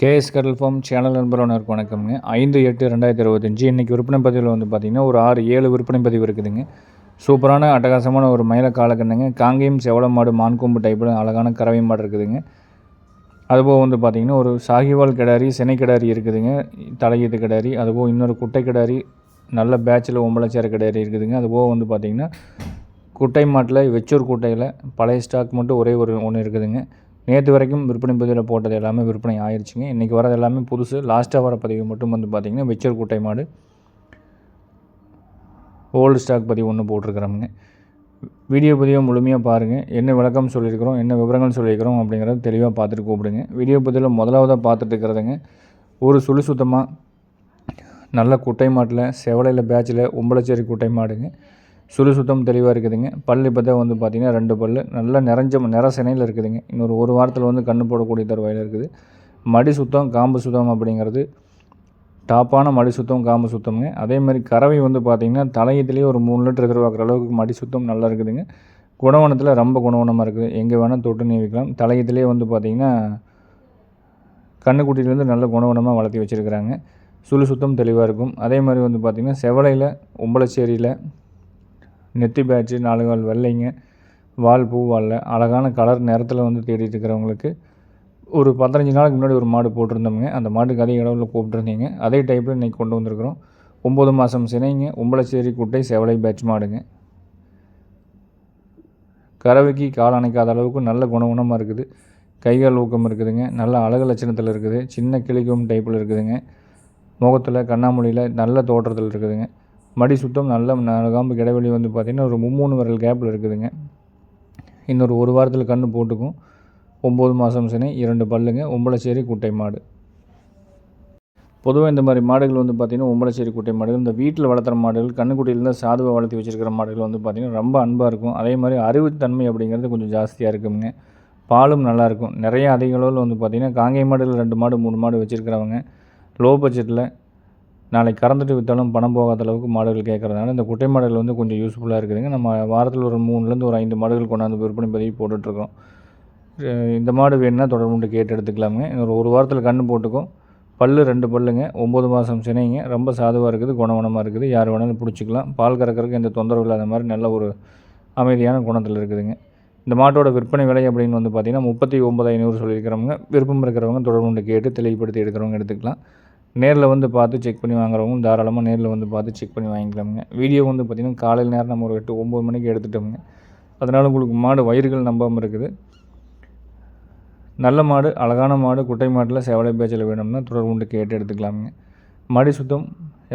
KS கடல் form channel நண்பர்களுக்கு வணக்கம்ங்க. ஐந்து எட்டு ரெண்டாயிரத்தி இருபத்தஞ்சி. இன்றைக்கி விற்பனை பதிவில் வந்து பார்த்திங்கன்னா ஒரு ஆறு ஏழு விற்பனை பதிவு இருக்குதுங்க. சூப்பரான அட்டகாசமான ஒரு மயில காலக்கண்ணுங்க. காங்கேயம் செவள மாடு மான்கொம்பு டைப்பில் அழகான கறவை மாடு இருக்குதுங்க. அதுபோக வந்து பார்த்திங்கன்னா ஒரு சாகிவால் கிடாரி சினை கிடாரி இருக்குதுங்க. தலையீத்து கிடாரி அதுபோக இன்னொரு குட்டை கிடாரி நல்ல பேட்சில் ஒம்பளச்சார கிடாரி இருக்குதுங்க. அதுபோக வந்து பார்த்திங்கன்னா குட்டை மாட்டில் வெச்சூர் குட்டையில் பழைய ஸ்டாக் மட்டும் ஒரே ஒரு ஒன்று இருக்குதுங்க. நேற்று வரைக்கும் விற்பனை பதிவில் போட்டது எல்லாமே விற்பனை ஆயிடுச்சுங்க இன்றைக்கி வரது எல்லாமே புதுசு. லாஸ்ட்டாக வர பதிவு மட்டும் வந்து பார்த்திங்கன்னா வெச்சர் குட்டை மாடு. ஓல்டு ஸ்டாக் பதிவு ஒன்று போட்டிருக்கிறோமுங்க. வீடியோ பதிவை முழுமையாக பாருங்கள் என்ன விளக்கம் சொல்லியிருக்கிறோம் என்ன விவரங்கள் சொல்லியிருக்கிறோம் அப்படிங்கிறத தெளிவாக பார்த்துட்டு கூப்பிடுங்க. வீடியோ பதிவில் முதலாவதாக பார்த்துட்டு இருக்கிறதுங்க ஒரு சுழி சுத்தமாக நல்ல குட்டை மாட்டில் செவலையில் பேட்சில் ஒம்பளச்சேரி குட்டை மாடுங்க. சுழி சுத்தம் தெளிவாக இருக்குதுங்க. பல் இப்போ தான் வந்து பார்த்திங்கன்னா ரெண்டு பல் நல்லா நிறைஞ்ச நிற சினையில் இருக்குதுங்க. இன்னொரு ஒரு வாரத்தில் வந்து கண்ணு போடக்கூடிய தருவாயில் இருக்குது. மடி சுத்தம் காம்பு சுத்தம் அப்படிங்கிறது டாப்பான மடி சுத்தம் காம்பு சுத்தம்ங்க. அதே மாதிரி கறவை வந்து பார்த்திங்கன்னா தலையத்துலேயே ஒரு மூணு லிட்டர் எதிர்பார்க்குற அளவுக்கு மடி சுத்தம் நல்லா இருக்குதுங்க. குணவனத்தில் ரொம்ப குணவனமாக இருக்குது. எங்கே வேணால் தொட்டு நீவிக்கலாம். தலையத்துலேயே வந்து பார்த்திங்கன்னா கண்ணுக்குட்டியிலேருந்து நல்ல குணவனமாக வளர்த்தி வச்சுருக்கிறாங்க. சுழு சுத்தம் தெளிவாக இருக்கும். அதே மாதிரி வந்து பார்த்திங்கன்னா செவலையில் உம்பளச்சேரியில் நெத்தி பேட்ச்சு நாலுகால் வெள்ளைங்க வால் பூ வாலில். அழகான கலர் நிறத்தில் வந்து தேடிட்டு இருக்கிறவங்களுக்கு ஒரு பதினஞ்சு நாளுக்கு முன்னாடி ஒரு மாடு போட்டிருந்தோமுங்க. அந்த மாட்டுக்கு அதே இடவில் கூப்பிட்டுருந்தீங்க அதே டைப்பில் இன்றைக்கி கொண்டு வந்திருக்கிறோம். ஒம்பது மாதம் சினைங்க உம்பளச்சேரி குட்டை செவலை பேட்ச் மாடுங்க. கறவைக்கு கால் அணைக்காத அளவுக்கு நல்ல குணகுணமாக இருக்குது. கைகால் ஊக்கம் இருக்குதுங்க. நல்ல அழகு லட்சணத்தில் இருக்குது. சின்ன கிளிக்கும் டைப்பில் இருக்குதுங்க. முகத்தில் கண்ணாமொழியில் நல்ல தோற்றத்தில் இருக்குதுங்க. மடி சுத்தம் நல்ல நகாம்பு இடைவெளி வந்து பார்த்திங்கன்னா ஒரு மும்மூணு விரல் கேப்பில் இருக்குதுங்க. இன்னொரு ஒரு வாரத்தில் கன்று போட்டுக்கும். ஒம்பது மாதம் சினை இரண்டு பல்லுங்க உம்பளச்சேரி குட்டை மாடு. பொதுவாக இந்த மாதிரி மாடுகள் வந்து பார்த்திங்கன்னா ஒம்பளச்சேரி குட்டை மாடுகள். இந்த வீட்டில் வளர்த்துற மாடுகள் கண்ணுக்குட்டியிலேருந்து சாதுவை வளர்த்தி வச்சுருக்கிற மாடுகள் வந்து பார்த்திங்கன்னா ரொம்ப அன்பாக இருக்கும். அதே மாதிரி அறிவுத்தன்மை அப்படிங்கிறது கொஞ்சம் ஜாஸ்தியாக இருக்குங்க. பாலும் நல்லாயிருக்கும் நிறைய அதிக அளவில் வந்து பார்த்திங்கன்னா காங்கை மாடுகள் ரெண்டு மாடு மூணு மாடு வச்சுருக்கிறவங்க. லோ பட்ஜெட்டில் நாளைக்கு கறந்துட்டு விற்றாலும் பணம் போகாத அளவுக்கு மாடுகள் கேட்குறதுனால இந்த குட்டை மாடுகள் வந்து கொஞ்சம் யூஸ்ஃபுல்லாக இருக்குதுங்க. நம்ம வாரத்தில் ஒரு மூணுலேருந்து ஒரு ஐந்து மாடுகள் கொண்டாந்து விற்பனை பதிவு போட்டுட்ருக்கோம். இந்த மாடு வேணுன்னா தொடர்புண்டு கேட்டு எடுத்துக்கலாமுங்க. இன்னொரு ஒரு வாரத்தில் கன்று போட்டுக்கும். பல் ரெண்டு பல்லுங்க. ஒம்பது மாதம் சினைங்க. ரொம்ப சாதுவாக இருக்குது குணவனமாக இருக்குது. யார் வேணாலும் பிடிச்சிக்கலாம். பால் கறக்கிறதுக்கு எந்த தொந்தரவு இல்லாத மாதிரி நல்ல ஒரு அமைதியான குணத்தில் இருக்குதுங்க. இந்த மாட்டோட விற்பனை விலை அப்படின்னு வந்து பார்த்திங்கன்னா முப்பத்தி ஒம்பது ஐநூறு சொல்லியிருக்கிறவங்க விருப்பம் இருக்கிறவங்க தொடர்புண்டு கேட்டு தெளிவுபடுத்தி எடுக்கிறவங்க எடுத்துக்கலாம். நேரில் வந்து பார்த்து செக் பண்ணி வாங்குறவங்க தாராளமாக நேரில் வந்து பார்த்து செக் பண்ணி வாங்கிக்கலாமுங்க. வீடியோ வந்து பார்த்திங்கன்னா காலையில் நேரம் நம்ம ஒரு எட்டு ஒம்பது மணிக்கு எடுத்துட்டோமுங்க. அதனால் உங்களுக்கு மாடு வயிறுகள் நம்பாமல் இருக்குது. நல்ல மாடு அழகான மாடு குட்டை மாட்டில் செவலை பேச்சில் வேணும்னா தொடர்புண்டு கேட்டு எடுத்துக்கலாமுங்க. மடி சுத்தம்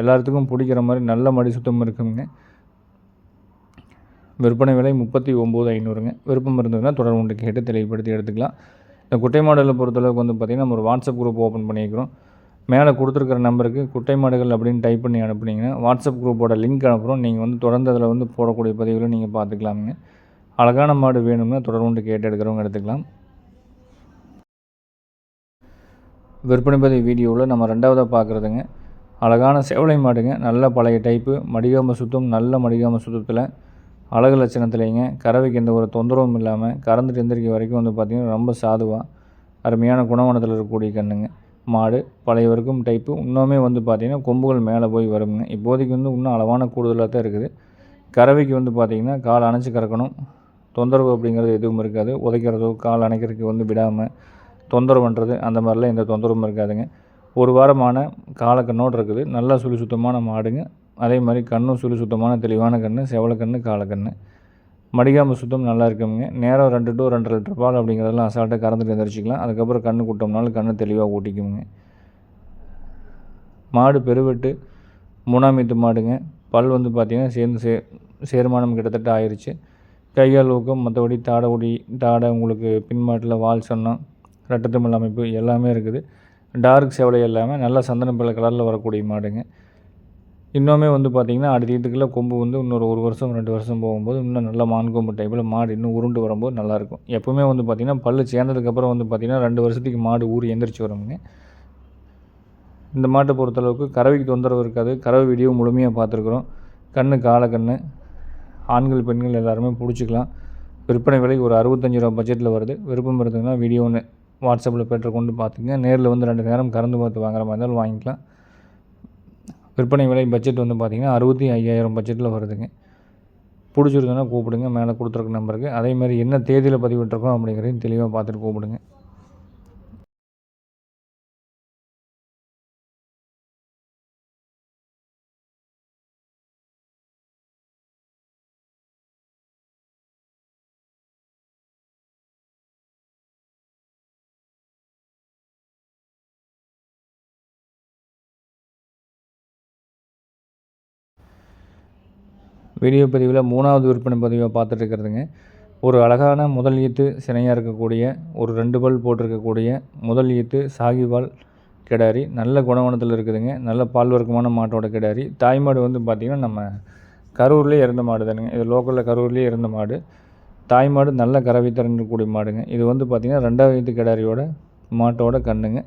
எல்லாத்துக்கும் பிடிக்கிற மாதிரி நல்ல மடி சுத்தம் இருக்குங்க. விற்பனை விலை முப்பத்தி ஒம்பது ஐநூறுங்க. விருப்பம் இருந்ததுன்னா தொடர்புண்டு கேட்டு தெளிவுபடுத்தி எடுத்துக்கலாம். இந்த குட்டை மாடலில் பொறுத்தளவுக்கு வந்து பார்த்திங்கன்னா நம்ம ஒரு வாட்ஸ்அப் குரூப் ஓப்பன் பண்ணியிருக்கிறோம். மேலே கொடுத்துருக்குற நம்பருக்கு குட்டை மாடுகள் அப்படின்னு டைப் பண்ணி அனுப்புனீங்கன்னா வாட்ஸ்அப் குரூப்போட லிங்க் அனுப்புகிறோம் நீங்கள் வந்து தொடர்ந்து அதில் வந்து போடக்கூடிய பதிவுகளை நீங்கள் பார்த்துக்கலாமுங்க. அழகான மாடு வேணும்னா தொடர்ந்து கேட்டு எடுக்கிறவங்க எடுத்துக்கலாம். விற்பனை பதிவு வீடியோவில் நம்ம ரெண்டாவதாக பார்க்குறதுங்க. அழகான செவலை மாடுங்க. நல்ல பழைய டைப்பு மடிகாம சுத்தம் நல்ல மடிகாம சுத்தத்தில் அழகு லட்சணத்துலேங்க. கறவைக்கு எந்த ஒரு தொந்தரவும் இல்லாமல் கறந்துட்டு எந்திரிக்க வரைக்கும் வந்து பார்த்திங்கன்னா ரொம்ப சாதுவாக அருமையான குணவனத்தில் இருக்கக்கூடிய கண்ணுங்க மாடு பழையவருக்கும் டைப்பு. இன்னுமே வந்து பார்த்திங்கன்னா கொம்புகள் மேலே போய் வருங்க இப்போதைக்கு வந்து இன்னும் அளவான கூடுதலாக தான் இருக்குது. கறவைக்கு வந்து பார்த்திங்கன்னா கால் அணைச்சி கறக்கணும். தொந்தரவு அப்படிங்கிறது எதுவும் இருக்காது. உதைக்கிறதோ கால் அணைக்கிறதுக்கு வந்து விடாமல் தொந்தரவு பண்ணுறது அந்த மாதிரிலாம் எந்த தொந்தரவும் இருக்காதுங்க. ஒரு வாரமான காலக்கண்ணோடு இருக்குது. நல்லா சுழி சுத்தமான மாடுங்க. அதே மாதிரி கண்ணும் சுழி சுத்தமான தெளிவான கன்று செவலக்கண்ணு காலக்கண்ணு மடிகாம்பு சுத்தம் நல்லா இருக்குங்க நேரம் ரெண்டு டு ரெண்டு லிட்டர் பால் அப்படிங்கிறதெல்லாம் அசால்ட்டாக கறந்துட்டு எந்திரிச்சிக்கலாம். அதுக்கப்புறம் கண்ணு கூட்டம்னாலும் கண்ணு தெளிவாக ஊட்டிக்குங்க மாடு பெருவெட்டு மூணாம் மாடுங்க. பல் வந்து பார்த்திங்கன்னா சேர்ந்து சே சேர்மானம் கிட்டத்தட்ட ஆயிடுச்சு கையால் ஊக்கம் மற்றபடி தாடை ஒடி தாடை உங்களுக்கு பின்மாட்டில் வால் சொன்னம் ரட்டத்தமிழ் அமைப்பு எல்லாமே இருக்குது. டார்க் சேவலை எல்லாமே நல்லா சந்தன பிள்ளை கலரில் வரக்கூடிய மாடுங்க. இன்னுமே வந்து பார்த்திங்கன்னா அடுத்த கொம்பு வந்து இன்னொரு ஒரு வருஷம் ரெண்டு வருஷம் போகும்போது இன்னும் நல்லா மான் கொம்பு டைப்பில் மாடு இன்னும் உருண்டு வரும்போது நல்லாயிருக்கும். எப்போவுமே வந்து பார்த்திங்கன்னா பல் சேர்ந்ததுக்கப்புறம் வந்து பார்த்திங்கன்னா ரெண்டு வருஷத்துக்கு மாடு ஊறி எந்திரிச்சு வருங்க. இந்த மாட்டை பொறுத்தளவுக்கு கறவைக்கு தொந்தரவு இருக்காது. கறவை வீடியோ முழுமையாக பார்த்துருக்குறோம் கண்ணு காலை கண்ணு. ஆண்கள் பெண்கள் எல்லாருமே பிடிச்சிக்கலாம். விற்பனை விலை ஒரு அறுபத்தஞ்சி ரூபா பட்ஜெட்டில் வருது. விருப்பம் இருந்ததுன்னா வீடியோ ஒன்று வாட்ஸ்அப்பில் பெற்றுக்கொண்டு பார்த்துங்க நேரில் வந்து ரெண்டு நேரம் கறந்து பார்த்து வாங்குற மாதிரி இருந்தாலும் வாங்கிக்கலாம். விற்பனை விலை பட்ஜெட் வந்து பார்த்திங்கன்னா அறுபத்தி ஐயாயிரம் பட்ஜெட்டில் வருதுங்க. பிடிச்சிருந்தோன்னா கூப்பிடுங்க மேலே கொடுத்துருக்க நம்பருக்கு அதேமாதிரி என்ன தேதியில் பதிவிட்டிருக்கோம் அப்படிங்கிறதையும் தெளிவாக பார்த்துட்டு கூப்பிடுங்க. வீடியோ பதிவில் மூணாவது விற்பனை பதிவை பார்த்துட்ருக்கிறதுங்க. ஒரு அழகான முதல் ஈத்து சினையாக இருக்கக்கூடிய ஒரு ரெண்டு பல் போட்டிருக்கக்கூடிய முதல் ஈத்து சாகிவால் கிடாரி. நல்ல குணவனத்தில் இருக்குதுங்க. நல்ல பால் வர்க்கமான மாட்டோட கிடாரி. தாய்மாடு வந்து பார்த்திங்கன்னா நம்ம கரூர்லேயே இறந்த மாடு தானுங்க. இது லோக்கலில் கரூர்லேயே இறந்த மாடு. தாய்மாடு நல்ல கறவை திறன்கூடிய மாடுங்க. இது வந்து பார்த்திங்கன்னா ரெண்டாவது கிடாரியோட மாட்டோட கண்ணுங்க.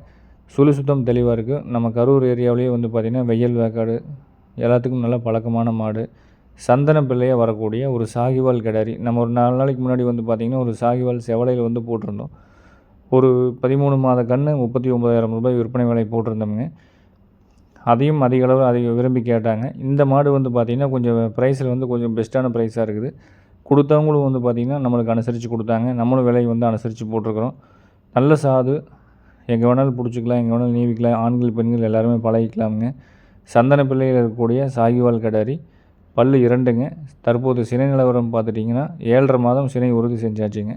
சுழி சுத்தம் தெளிவாக இருக்குது நம்ம கரூர் ஏரியாவிலேயே வந்து பார்த்திங்கன்னா வெயில் வேக்காடு எல்லாத்துக்கும் நல்ல பழக்கமான மாடு. சந்தன பிள்ளையாக வரக்கூடிய ஒரு சாகிவால் கிடாரி. நம்ம ஒரு நாலு நாளைக்கு முன்னாடி வந்து பார்த்திங்கன்னா ஒரு சாகிவால் செவலையில் வந்து போட்டிருந்தோம். ஒரு பதிமூணு மாத கன்று முப்பத்தி ஒம்பதாயிரம் ரூபாய் விற்பனை விலை போட்டிருந்தோமுங்க. அதையும் அதிக அளவு அதிக விரும்பி கேட்டாங்க. இந்த மாடு வந்து பார்த்திங்கன்னா கொஞ்சம் ப்ரைஸில் வந்து கொஞ்சம் பெஸ்ட்டான ப்ரைஸாக இருக்குது. கொடுத்தவங்களும் வந்து பார்த்திங்கன்னா நம்மளுக்கு அனுசரித்து கொடுத்தாங்க. நம்மளும் விலை வந்து அனுசரித்து போட்டிருக்கிறோம். நல்ல சாது. எங்கே வேணாலும் பிடிச்சிக்கலாம் எங்கே வேணாலும் நீவிக்கலாம். ஆண்கள் பெண்கள் எல்லாருமே பழகிக்கலாமுங்க. சந்தன பிள்ளையில் இருக்கக்கூடிய சாகிவால் கடாரி. பல் இரண்டுங்க. தற்போது சினை நிலவரம் பார்த்துட்டிங்கன்னா ஏழரை மாதம் சினை உறுதி செஞ்சாச்சுங்க.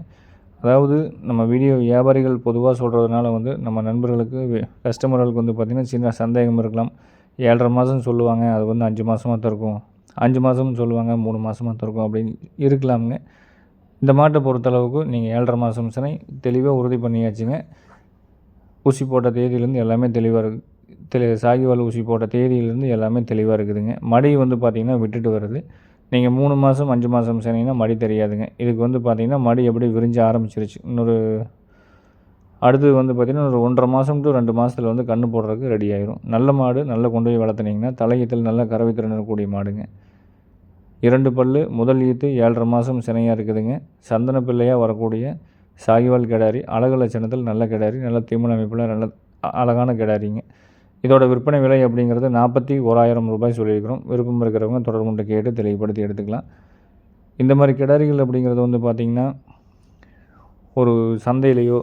அதாவது நம்ம வீடியோ வியாபாரிகள் பொதுவாக சொல்கிறதுனால வந்து நம்ம நண்பர்களுக்கு கஸ்டமர்களுக்கு வந்து பார்த்திங்கன்னா சின்ன சந்தேகம் இருக்கலாம். ஏழரை மாதம் சொல்லுவாங்க அது வந்து அஞ்சு மாதமாக தான் இருக்கும் அஞ்சு மாதம்னு சொல்லுவாங்க மூணு மாதமாக தான் இருக்கும் அப்படின்னு இருக்கலாமுங்க. இந்த மாட்டை பொறுத்தளவுக்கு நீங்கள் ஏழரை மாதம் சினை தெளிவாக உறுதி பண்ணியாச்சுங்க. ஊசி போட்ட தேதியிலேருந்து எல்லாமே தெளிவாக இருக்குது தெளி சாகிவால் ஊசி போட்ட தேதியிலேருந்து எல்லாமே தெளிவாக இருக்குதுங்க. மடி வந்து பார்த்திங்கன்னா விட்டுட்டு வருது. நீங்கள் மூணு மாதம் அஞ்சு மாதம் சொன்னீங்கன்னா மடி தெரியாதுங்க. இதுக்கு வந்து பார்த்திங்கன்னா மடி எப்படி விரிஞ்சு ஆரம்பிச்சிருச்சு. இன்னொரு அடுத்து வந்து பார்த்திங்கன்னா ஒரு ஒன்றரை மாதம் டு ரெண்டு மாதத்தில் வந்து கன்று போடுறதுக்கு ரெடி ஆயிரும். நல்ல மாடு நல்லா கொண்டு போய் வளர்த்துனீங்கன்னா தலையத்தில் நல்ல கறவை திறன் இருக்கக்கூடிய மாடுங்க. இரண்டு பல் முதல் ஈத்து ஏழரை மாதம் சினையாக இருக்குதுங்க. சந்தன பிள்ளையாக வரக்கூடிய சாகிவால் கிடாரி அழகு லட்சணத்தில் நல்ல கிடாரி நல்ல திமுன அமைப்பில் நல்ல அழகான கிடாரிங்க. இதோட விற்பனை விலை அப்படிங்கிறது நாற்பத்தி ஓராயிரம் ரூபாய் சொல்லியிருக்கிறோம். விருப்பம் இருக்கிறவங்க தொடர்புண்டு கேட்டு தெளிவுபடுத்தி எடுத்துக்கலாம். இந்த மாதிரி கிடாரிகள் அப்படிங்கிறது வந்து பார்த்திங்கன்னா ஒரு சந்தையிலையோ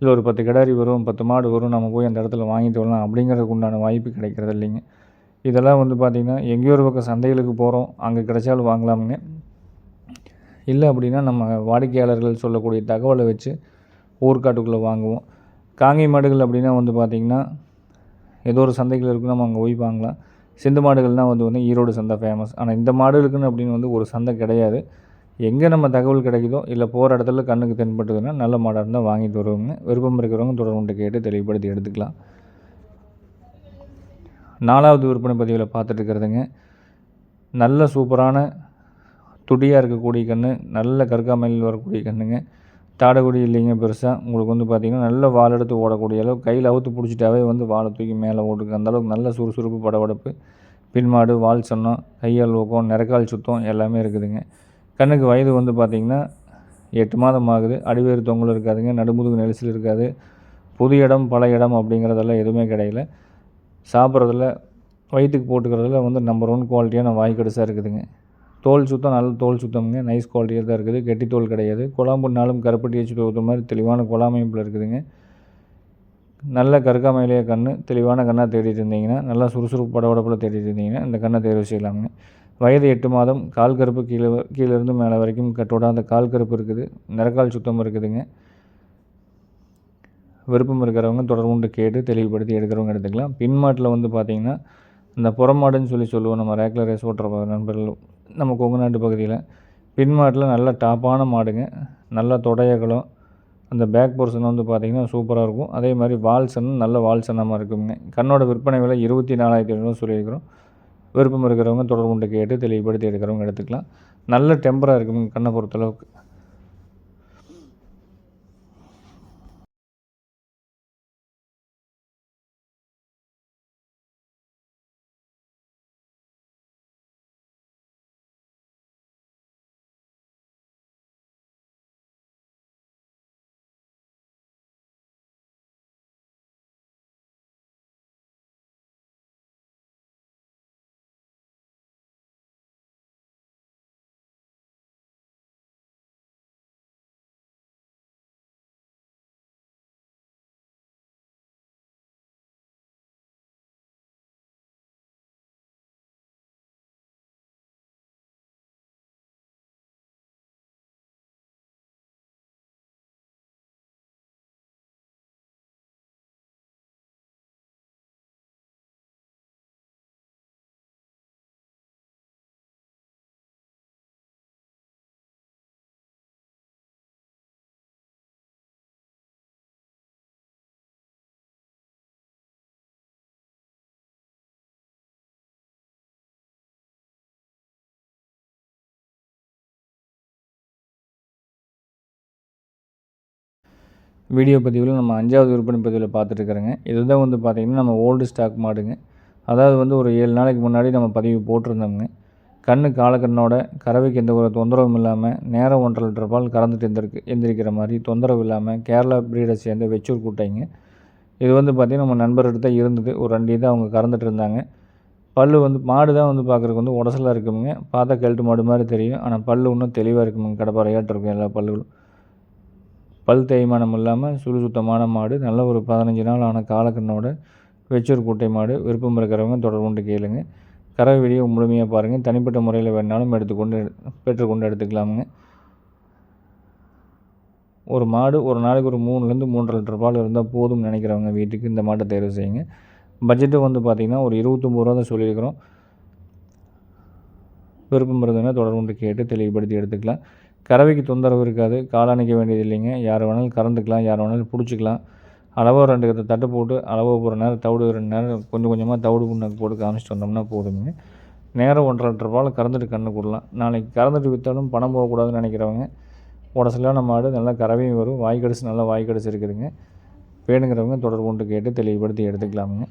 இல்லை ஒரு பத்து கிடாரி வரும் பத்து மாடு வரும் நம்ம போய் அந்த இடத்துல வாங்கிட்டு வரலாம் அப்படிங்கிறதுக்கு உண்டான வாய்ப்பு கிடைக்கிறது இல்லைங்க. இதெல்லாம் வந்து பார்த்திங்கன்னா எங்கேயோ ஒரு பக்கம் சந்தைகளுக்கு போகிறோம் அங்கே கிடைச்சாலும் வாங்கலாமுங்க. இல்லை அப்படின்னா நம்ம வாடிக்கையாளர்கள் சொல்லக்கூடிய தகவலை வச்சு ஊர்காட்டுக்குள்ளே வாங்குவோம். காங்கை மாடுகள் அப்படின்னா வந்து பார்த்திங்கன்னா ஏதோ ஒரு சந்தைகள் இருக்குது நம்ம அங்கே போய் வாங்கலாம். சிந்து மாடுகள்னால் வந்து வந்து ஈரோடு சந்தை ஃபேமஸ் ஆனால் இந்த மாடுகளுக்குன்னு அப்படின்னு வந்து ஒரு சந்தை கிடையாது. எங்கே நம்ம தகவல் கிடைக்குதோ இல்லை போகிற இடத்துல கண்ணுக்கு தென்பட்டதுன்னா நல்ல மாடாக இருந்தால் வாங்கிட்டு வருவாங்க விருப்பம் இருக்கிறவங்க தொடர்புண்டு கேட்டு தெளிவுபடுத்தி எடுத்துக்கலாம். நாலாவது விற்பனை பதிவில் பார்த்துட்டு இருக்கிறதுங்க. நல்ல சூப்பரான துடியாக இருக்கக்கூடிய கன்று நல்ல கற்காமையில் வரக்கூடிய கன்றுங்க தாடக்கூடிய இல்லைங்க பெருசாக உங்களுக்கு வந்து பார்த்திங்கன்னா நல்ல வால் எடுத்து ஓடக்கூடிய அளவு கையில் அவுத்து பிடிச்சிட்டாவே வந்து வாழை தூக்கி மேலே ஓட்டுக்கு அந்தளவுக்கு நல்ல சுறுசுறுப்பு படபடப்பு. பின்மாடு வால் சன்னம் கையால் ஊக்கம் நிறக்கால் சுத்தம் எல்லாமே இருக்குதுங்க. கண்ணுக்கு வயது வந்து பார்த்திங்கன்னா எட்டு மாதம் ஆகுது. அடிவேறு தொங்கல் இருக்காதுங்க. நடுமுதுகு நெரிசல் இருக்காது. புது இடம் பல இடம் அப்படிங்கிறதெல்லாம் எதுவுமே கிடையல. சாப்பிட்றதில் வயிற்றுக்கு போட்டுக்கிறதுல வந்து நம்பர் ஒன் குவாலிட்டியான வாய்க்கடுசாக இருக்குதுங்க. தோல் சுத்தம் நல்ல தோல் சுத்தம்ங்க. நைஸ் குவாலிட்டியாக தான் இருக்குது. கெட்டி தோல் கிடையாது. குழம்புனாலும் கருப்பு டிஹெச் ஊற்ற மாதிரி தெளிவான குழாமைப்பில் இருக்குதுங்க. நல்ல கருக்காமையிலேயே கண் தெளிவான கண்ணாக தேடிட்டு இருந்தீங்கன்னா நல்லா சுறுசுறுப்பு படபடப்பில் தேடிட்டு இருந்தீங்கன்னா இந்த கண்ணை தேர்வு செய்யலாமுங்க. வயது எட்டு மாதம் கால் கருப்பு கீழே கீழேருந்து மேலே வரைக்கும் கட்டோட அந்த கால் கருப்பு இருக்குது. நிறக்கால் சுத்தம் இருக்குதுங்க. விருப்பம் இருக்கிறவங்க தொடர்புண்டு கேட்டு தெளிவுபடுத்தி எடுக்கிறவங்க எடுத்துக்கலாம். பின்மாட்டில் வந்து பார்த்திங்கன்னா இந்த புறமாடுன்னு சொல்லி சொல்லுவோம். நம்ம ரேக்லர் ரேஸ் ஓட்டுற நண்பர்கள் நம்ம கொங்குநாட்டு பகுதியில். பின்மாட்டில் நல்ல டாப்பான மாடுங்க. நல்ல தொடையகளும் அந்த பேக் போர்ஷன் வந்து பார்த்திங்கன்னா சூப்பராக இருக்கும். அதே மாதிரி வால்சனும் நல்ல வால்சனமாக இருக்குங்க. கண்ணோட விற்பனை விலை இருபத்தி நாலாயிரத்தி ஐநூறு சொல்லியிருக்கிறோம். விருப்பம் இருக்கிறவங்க தொடர்பு கொண்டு கேட்டு தெளிவுபடுத்தி எடுக்கிறவங்க எடுத்துக்கலாம். நல்ல டெம்பராக இருக்குங்க கண்ணை பொறுத்தளவுக்கு. வீடியோ பதிவில் நம்ம அஞ்சாவது விற்பனை பதிவில் பார்த்துட்டு இருக்கிறோங்க இதுதான் வந்து பார்த்திங்கன்னா நம்ம ஓல்டு ஸ்டாக் மாடுங்க. அதாவது வந்து ஒரு ஏழு நாளைக்கு முன்னாடி நம்ம பதிவு போட்டிருந்தோங்க கண்ணு காலக்கண்ணோட கறவைக்கு எந்த ஒரு தொந்தரவும் இல்லாமல் நேரம் ஒன்றரை லிட்டர் பால் கறந்துட்டு எந்திருக்கு எந்திரிக்கிற மாதிரி தொந்தரவு இல்லாமல் கேரளா பிரீடை சேர்ந்த வெச்சூர் கூட்டைங்க. இது வந்து பார்த்திங்கன்னா நம்ம நண்பர்கிட்ட தான் இருந்தது. ஒரு ரெண்டு இதை அவங்க கறந்துட்டு இருந்தாங்க. பல் வந்து மாடு தான் வந்து பார்க்குறதுக்கு வந்து உடசலாக இருக்குமுங்க. பார்த்தா கெல்ட்டு மாடு மாதிரி தெரியும். ஆனால் பல் இன்னும் தெளிவாக இருக்குமுங்க. கடப்பாறையாட்டு இருக்கும் எல்லா பல்லுகளும். பல் தேய்மானம் இல்லாமல் சுறுசுத்தமான மாடு நல்ல ஒரு பதினஞ்சு நாள் ஆன காலக்கண்ணோட வெச்சூர் கூட்டை மாடு விருப்பம் இருக்கிறவங்க தொடர்கொண்டு கேளுங்க. கறவை வீடியோ முழுமையாக பாருங்கள் தனிப்பட்ட முறையில் வேணாலும் எடுத்துக்கொண்டு பெற்றுக்கொண்டு எடுத்துக்கலாமுங்க. ஒரு மாடு ஒரு நாளைக்கு ஒரு மூணுலேருந்து மூன்றரை லிட்டர் பால் இருந்தால் போதும்னு நினைக்கிறவங்க வீட்டுக்கு இந்த மாட்டை தேர்வு செய்யுங்க. பட்ஜெட்டு வந்து பார்த்திங்கன்னா ஒரு இருபத்தொம்பது ரூபா தான் சொல்லியிருக்கிறோம். விருப்பம் இருந்ததுன்னா தொடர்கொண்டு கேட்டு தெளிவுபடுத்தி எடுத்துக்கலாம். கறவைக்கு தொந்தரவு இருக்காது. காலணிக்க வேண்டியது இல்லைங்க. யார் வேணாலும் கறந்துக்கலாம் யார் வேணாலும் பிடிச்சிக்கலாம். அளவாக ரெண்டு கத்தை தட்டு போட்டு அளவாக போகிற நேரம் தவிடு ரெண்டு நேரம் கொஞ்சம் கொஞ்சமாக தவிடு புண்ணாக்கு போட்டு காமிச்சிட்டு வந்தோம்னா போதுங்க. நேரம் ஒன்றரை லிட்டர் கறந்துட்டு கண்ணு கொடுலாம். நாளைக்கு கறந்துட்டு விற்றாலும் பணம் போகக்கூடாதுன்னு நினைக்கிறவங்க உடசலான மாடு நல்லா கறவையும் வரும். வாய் கடிச்சு நல்லா வாய் கடிச்சு இருக்குதுங்க. வேணுங்கிறவங்க தொடர்பு கொண்டு கேட்டு தெளிவுபடுத்தி எடுத்துக்கலாமுங்க.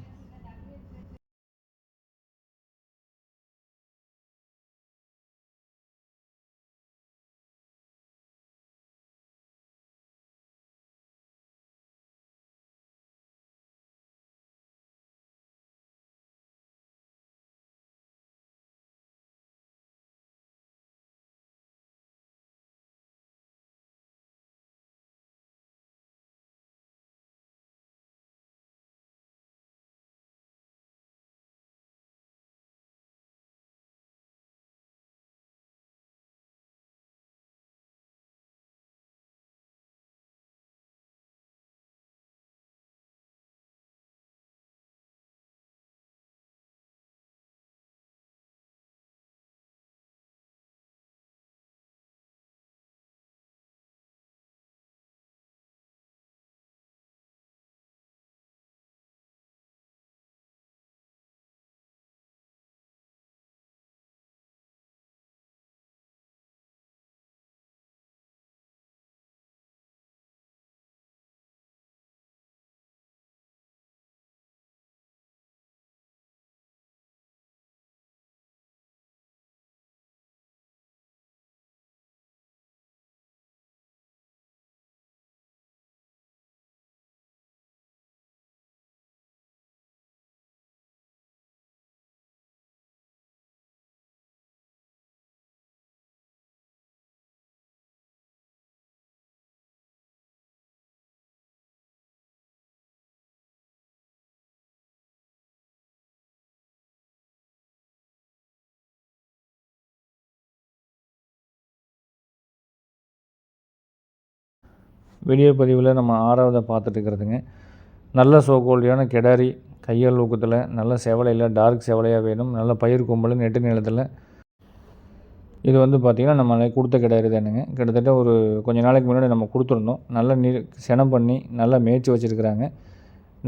வீடியோ பதிவில் நம்ம ஆறாவதை பார்த்துட்டு இருக்கிறதுங்க. நல்ல சோக்கோல்டியான கெடாரி கையால் ஊக்கத்தில் நல்ல செவலையில் டார்க் செவலையாக வேணும் நல்ல பயிர் கொம்பல் நெட்டு நிலத்தில். இது வந்து பார்த்திங்கன்னா நம்ம கொடுத்த கிடாரி தானுங்க. கிட்டத்தட்ட ஒரு கொஞ்ச நாளைக்கு முன்னாடி நம்ம கொடுத்துருந்தோம். நல்ல நீர் செனம் பண்ணி நல்லா மேய்ச்சி வச்சுருக்குறாங்க.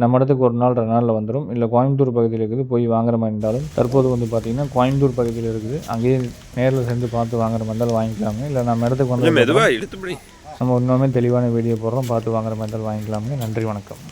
நம்ம இடத்துக்கு ஒரு நாள் ரெண்டு நாளில் வந்துடும் இல்லை கோயம்புத்தூர் பகுதியில் இருக்குது போய் வாங்குற மாதிரி இருந்தாலும். தற்போது வந்து பார்த்திங்கன்னா கோயம்புத்தூர் பகுதியில் இருக்குது. அங்கேயே நேரில் சென்று பார்த்து வாங்குற மாதிரி இருந்தாலும் வாங்கிக்கலாங்க. இல்லை நம்ம இடத்துக்கு வந்து நம்ம இன்னுமே தெளிவான வீடியோ போடுறோம். பார்த்து வாங்குற மாதிரி இருந்தாலும் வாங்கிக்கலாமுங்க. நன்றி வணக்கம்.